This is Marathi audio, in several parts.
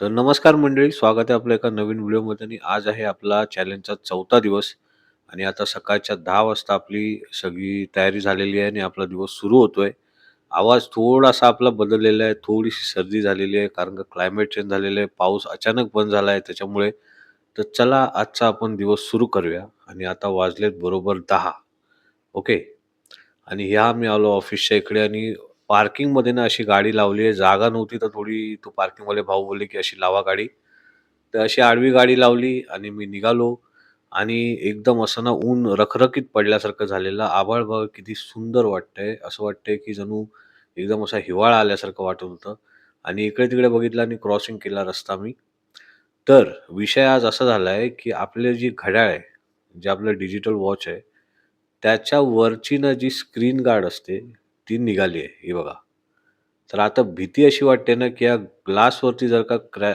तर नमस्कार मंडळी, स्वागत आहे आपल्या एका नवीन व्हिडिओमध्ये आणि आज आहे आपला चॅलेंजचा चौथा दिवस आणि आता सकाळच्या दहा वाजता आपली सगळी तयारी झालेली आहे आणि आपला दिवस सुरू होतोय. आवाज थोडासा आपला बदललेला आहे, थोडीशी सर्दी झालेली आहे कारण का क्लायमेट चेंज झालेलं आहे, पाऊस अचानक बंद झाला आहे त्याच्यामुळे. तर चला आजचा आपण दिवस सुरू करूया आणि आता वाजलेत बरोबर दहा ओके. आणि ह्या मी आलो ऑफिसच्या इकडे आणि पार्किंगमध्ये ना अशी गाडी लावली आहे. जागा नव्हती तर थोडी तो पार्किंगवाले भाऊ बोलले, की "अशी लावा गाडी." तर अशी आडवी गाडी लावली आणि मी निघालो आणि एकदम असं ना ऊन रखरखीत पडल्यासारखं झालेलं. आभाळ बघ किती सुंदर वाटतंय. असं वाटतंय, की जणू एकदम असा हिवाळा आल्यासारखं वाटत होतं आणि इकडे-तिकडे बघितलं आणि क्रॉसिंग केला रस्ता मी. तर विषय आज असा झाला आहे की आपले जी घड्याळ आहे, जे आपलं डिजिटल वॉच आहे, त्याच्यावरची ना जी स्क्रीन गार्ड असते, ती निघाली आहे. ही बघा. तर आता भीती अशी वाटते ना, की या ग्लासवरती जर का क्रॅ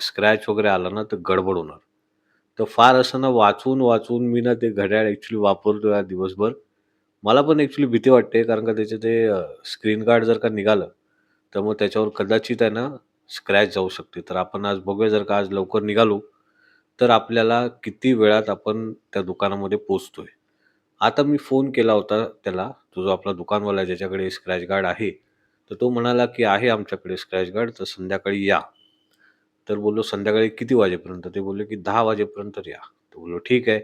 स्क्रॅच वगैरे आला ना, तर गडबड होणार. तर फार असं ना वाचून-वाचून मी ना ते घड्याळ ॲक्च्युली वापरतोय आज दिवसभर. मला पण ॲक्च्युली भीती वाटते कारण का त्याचे ते स्क्रीन गार्ड जर का निघालं, तर मग त्याच्यावर कदाचित आहे ना स्क्रॅच जाऊ शकते. तर आपण आज बघूया जर का आज लवकर निघालो, तर आपल्याला किती वेळात आपण त्या दुकानामध्ये पोचतोय आता मी फोन केला होता त्याला, तो जो आपला दुकानवाला आहे ज्याच्याकडे स्क्रॅच गार्ड आहे. तर तो म्हणाला, की "आहे आमच्याकडे स्क्रॅच गार्ड, तर संध्याकाळी या." तर बोललो, "संध्याकाळी किती वाजेपर्यंत?" ते बोलले, की दहा वाजेपर्यंत या." तर बोललो, "ठीक आहे."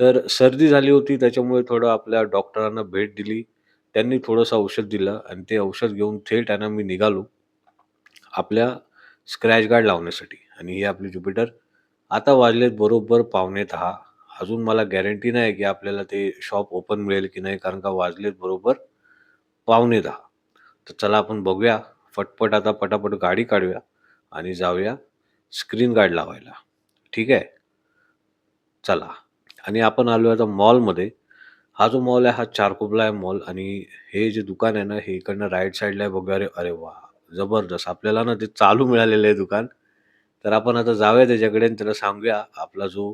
तर सर्दी झाली होती त्याच्यामुळे थोडं आपल्या डॉक्टरांना भेट दिली. त्यांनी थोडंसं औषध दिलं आणि ते औषध घेऊन थेट आहे ना मी निघालो आपल्या स्क्रॅच गार्ड लावण्यासाठी आणि ही आपली ज्युपिटर. आता वाजलेत बरोबर 9:15 अजून मला गॅरंटी नाही, की आपल्याला ते शॉप ओपन मिळेल की नाही कारण का वाजलेत बरोबर 9:15 तर चला आपण बघूया. फटफट आता पटापट गाडी काढूया आणि जाऊया स्क्रीन गार्ड लावायला. ठीक आहे? चला आणि आपण आलो आता मॉलमध्ये. हा जो मॉल आहे हा चारकोपला आहे मॉल आणि हे जे दुकान आहे ना, हे इकडनं राईट साईडला आहे बघूया. अरे अरे वा जबरदस्त. आपल्याला ना ते चालू मिळालेलं आहे दुकान. तर आपण आता जाऊया त्याच्याकडे आणि त्याला सांगूया आपला जो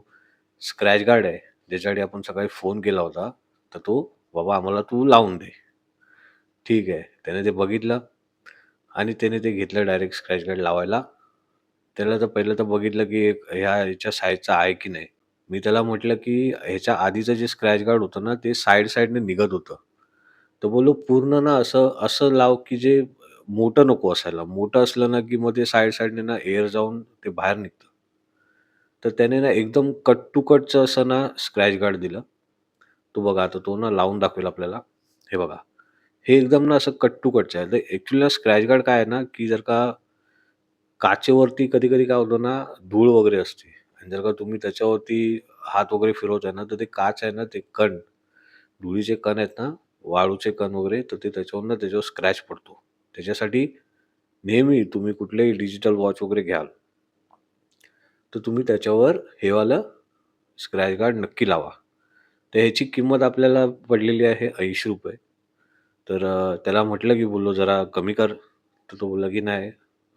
स्क्रॅच गार्ड आहे, ज्याच्यासाठी आपण सकाळी फोन केला होता, तर तो "बाबा आम्हाला तू लावून दे." ठीक आहे. त्याने ते बघितलं आणि त्याने ते घेतलं डायरेक्ट स्क्रॅच गार्ड लावायला. त्याला तर पहिलं तर बघितलं, की ह्या ह्याच्या साईजचा आहे की नाही. मी त्याला म्हटलं, की ह्याच्या आधीचं जे स्क्रॅच गार्ड होतं ना, ते साईड साईडने निघत होतं. तर बोललो, "पूर्ण ना असं असं लाव, की जे मोठं नको असायला. मोठं असलं ना, की मग ते साईड साईडने ना एअर जाऊन ते बाहेर निघतं." तर त्याने ना एकदम कट टू कटचं असं ना स्क्रॅच गार्ड दिलं. तो बघा आता तो ना लावून दाखवेल आपल्याला. हे बघा. हे एकदम ना असं कट टू कटचं आहे. तर ॲक्चुअली स्क्रॅच गार्ड काय आहे ना, की जर का काचेवरती कधी-कधी काय होतं ना, धूळ वगैरे असते आणि जर का तुम्ही त्याच्यावरती हात वगैरे फिरवताय ना, तर ते काच आहे ना, ते कण, धुळीचे कण आहेत ना, वाळूचे कण वगैरे, तर ते त्याच्यावरनं त्याच्यावर स्क्रॅच पडतो. त्याच्यासाठी नेहमी तुम्ही कुठलेही डिजिटल वॉच वगैरे घ्याल तर तुम्ही त्याच्यावर हेवालं स्क्रॅच गार्ड नक्की लावा. तर ह्याची किंमत आपल्याला पडलेली आहे ₹80. तर त्याला म्हटलं, की बोललो, "जरा कमी कर." तर तो बोलला, की "नाही,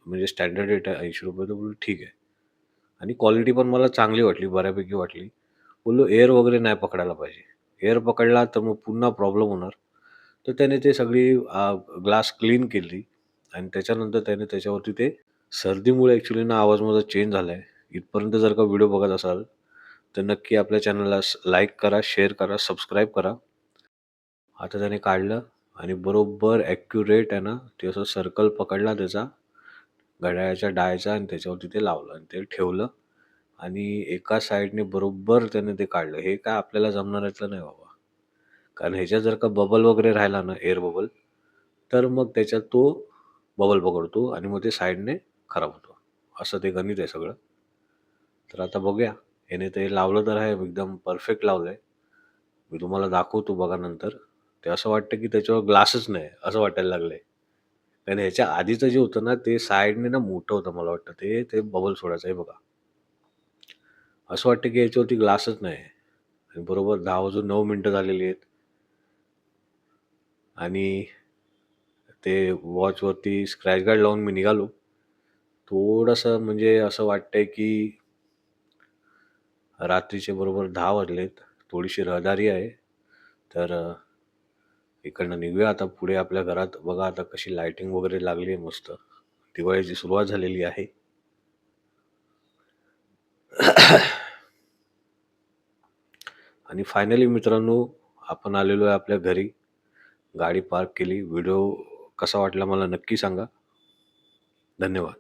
म्हणजे स्टँडर्ड रेट आहे ₹80." तर बोललो, "ठीक आहे." आणि क्वालिटी पण मला चांगली वाटली, बऱ्यापैकी वाटली. बोललो, "एअर वगैरे नाही पकडायला पाहिजे. एअर पकडला तर मग पुन्हा प्रॉब्लेम होणार." तर त्याने ते सगळी ग्लास क्लीन केली आणि त्याच्यानंतर त्याने त्याच्यावरती ते सर्दीमुळे ॲक्च्युली ना आवाज माझा चेंज झाला आहे. इथपर्यंत जर का व्हिडिओ बघत असाल, तर नक्की आपल्या चॅनलला लाईक करा, शेअर करा, सबस्क्राईब करा. आता त्याने काढलं आणि बरोबर ॲक्युरेट आहे ना, ते असं सर्कल पकडला त्याचा घड्याळाच्या डायचा आणि त्याच्यावरती ते लावलं आणि ते ठेवलं आणि एका साईडने बरोबर त्याने ते काढलं. हे काय आपल्याला जमणाऱ्यातलं नाही बाबा. कारण ह्याच्यात जर का बबल वगैरे राहिला ना, एअर बबल, तर मग त्याच्यात तो बबल पकडतो आणि मग ते साईडने खराब होतो असं ते गणित आहे सगळं. तर आता बघूया. ह्याने ते लावलं तर आहे, एकदम परफेक्ट लावलं आहे मी तुम्हाला दाखवतो बघा नंतर. ते असं वाटतं, की त्याच्यावर ग्लासच नाही, असं वाटायला लागलंय. कारण ह्याच्या आधीचं जे होतं ना, ते साईडने ना मोठं होतं मला वाटतं ते, ते बबल सोडायचं. आहे बघा. असं वाटतं, की याच्यावरती ग्लासच नाही आहे. आणि बरोबर दहा वाजून नऊ मिनटं झालेली आहेत. आणि ते वॉचवरती स्क्रॅच गार्ड लावून मी निघालो. थोडंसं म्हणजे असं वाटतंय, की रात्रीचे बरोबर दहा वाजलेत. थोडीशी रहदारी आहे. तर इकडनं निघूया आता पुढे आपल्या घरात. बघा आता कशी लायटिंग वगैरे लागली आहे मस्त. दिवाळीची सुरुवात झालेली आहे. आणि फायनली मित्रांनो, आपण आलेलो आहे आपल्या घरी. गाडी पार्क केली. व्हिडिओ कसा वाटला मला नक्की सांगा. धन्यवाद.